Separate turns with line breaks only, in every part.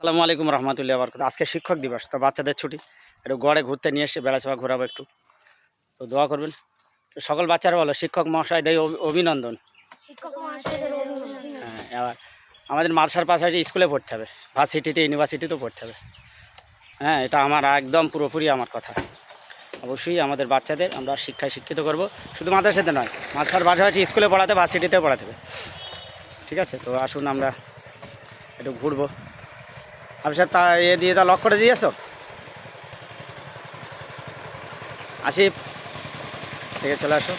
আসসালামু আলাইকুম রহমতুল্লাহ বরকত আজকে শিক্ষক দিবস তো বাচ্চাদের ছুটি। একটু গড়ে ঘুরতে নিয়ে এসে বেড়া চাপা ঘোরাবো একটু। তো দোয়া করবেন। তো সকল বাচ্চারা বলো শিক্ষক মহাশয়দের অভি- অভিনন্দন।
শিক্ষক মহাশয়দের অভিনন্দন।
হ্যাঁ এবার আমাদের মাদ্রাসার পাশাপাশি স্কুলে পড়তে হবে। ভার্সিটিতে ইউনিভার্সিটিতেও পড়তে হবে। হ্যাঁ এটা আমার একদম পুরোপুরি আমার কথা। অবশ্যই আমাদের বাচ্চাদের আমরা শিক্ষায় শিক্ষিত করব। শুধু মাদ্রাসাতে নয় মাদ্রাসার পাশাপাশি স্কুলে পড়াতে ভার্সিটিতেও পড়াতে হবে। ঠিক আছে তো আসুন আমরা একটু ঘুরবো। আপনি স্যার তা এ দিয়ে তা লক করে দিয়েছ? আসিফ ঠিক আছে চলে আসো।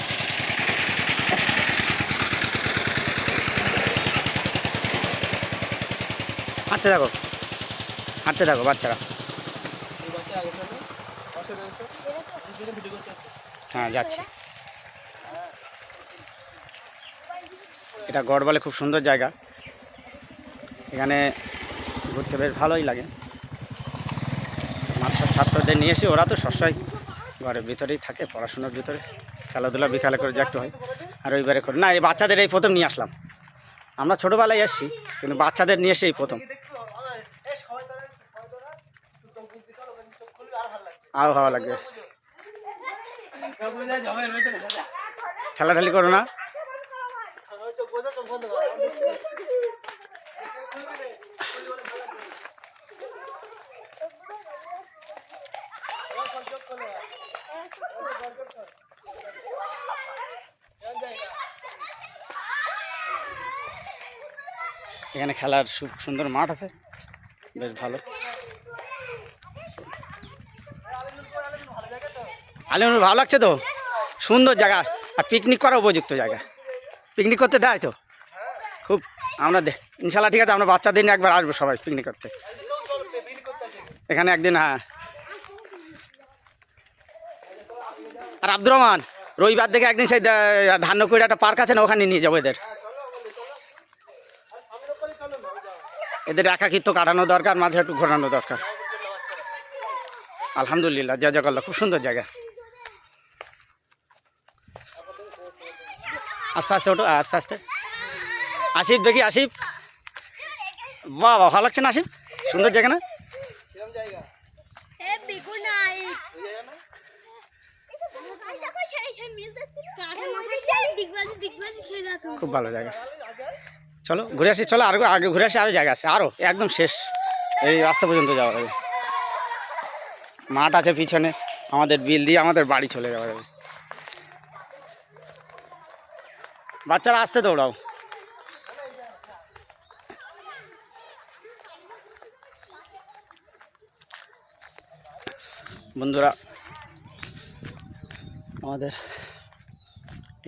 হাঁটতে থাকো। হাঁটতে থাকো, বাচ্চারা। হ্যাঁ যাচ্ছি। এটা গড় বলে খুব সুন্দর জায়গা। এখানে ঘুরতে বেশ ভালোই লাগে। মাদ্রাসার ছাত্রদের নিয়ে এসে ওরা তো সবসময় ঘরের ভিতরেই থাকে, পড়াশোনার ভিতরে। খেলাধুলা বিকালে করে যে একটু হয়। আর ওইবারে করে না, এই বাচ্চাদের এই প্রথম নিয়ে আসলাম। আমরা ছোটোবেলায় এসেছি, কিন্তু বাচ্চাদের নিয়ে এসে এই প্রথম। আরও ভালো লাগবে। ঠেলাঠালি করো না। এখানে খেলার সুন্দর মাঠ আছে। বেশ ভালো। আলিমুর ভালো লাগছে তো? সুন্দর জায়গা। আর পিকনিক করা উপযুক্ত জায়গা। পিকনিক করতে দেয় তো? খুব আমরা ইনশাল্লাহ ঠিক আছে, আমরা বাচ্চাদের নিয়ে একবার আসব সবাই পিকনিক করতে। এখানে একদিন হ্যাঁ। আর আব্দুর রহমান, রবিবার দেখে একদিন সেই ধান্যকুড়ি একটা পার্ক আছে না, ওখানে নিয়ে যাব এদের। এদের একাকিত্ব কাটানো দরকার, মাঝে একটু ঘোরানো দরকার। আলহামদুলিল্লাহ জাজাকাল্লাহ খুব সুন্দর জায়গা। আস্তে আস্তে ওটো আস্তে আস্তে। আসিফ, দেখি আসিফ। বাহ ভালো লাগছে না আসিফ? সুন্দর জায়গা না? খুব ভালো জায়গা। চলো, ঘুরে আসি, চলো, আরও আগে ঘুরে আসি আরও জায়গা আছে আরও একদম শেষ। এই রাস্তা পর্যন্ত যাওয়া যাবে। মাঠ আছে পিছনে, আমাদের বিল দিয়ে আমাদের বাড়ি চলে যাওয়া যাবে। বাচ্চারা আসতে দৌড়াও। বন্ধুরা আমাদের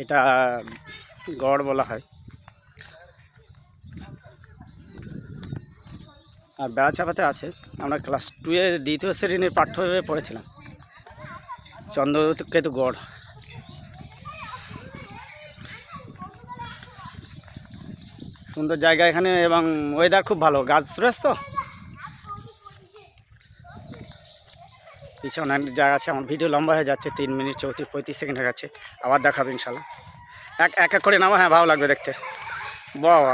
এটা গড় বলা হয়। আর বেড়া চাপাতে আছে, আমরা ক্লাস টুয়ে দ্বিতীয় শ্রেণির পাঠ্য বইয়ে পড়েছিলাম। চন্দ্রকেতু গড়। সুন্দর জায়গা এখানে এবং ওয়েদার খুব ভালো। গাছ রয়েছে তো? পিছনে অনেক জায়গা আছে, আমার ভিডিও লম্বা হয়ে যাচ্ছে, তিন মিনিট চৌত্রিশ, পঁয়ত্রিশ সেকেন্ড হয়ে গেছে। আবার দেখাবো ইনশাল্লাহ। এক এক করে নামা হ্যাঁ ভালো লাগবে দেখতে। বাবা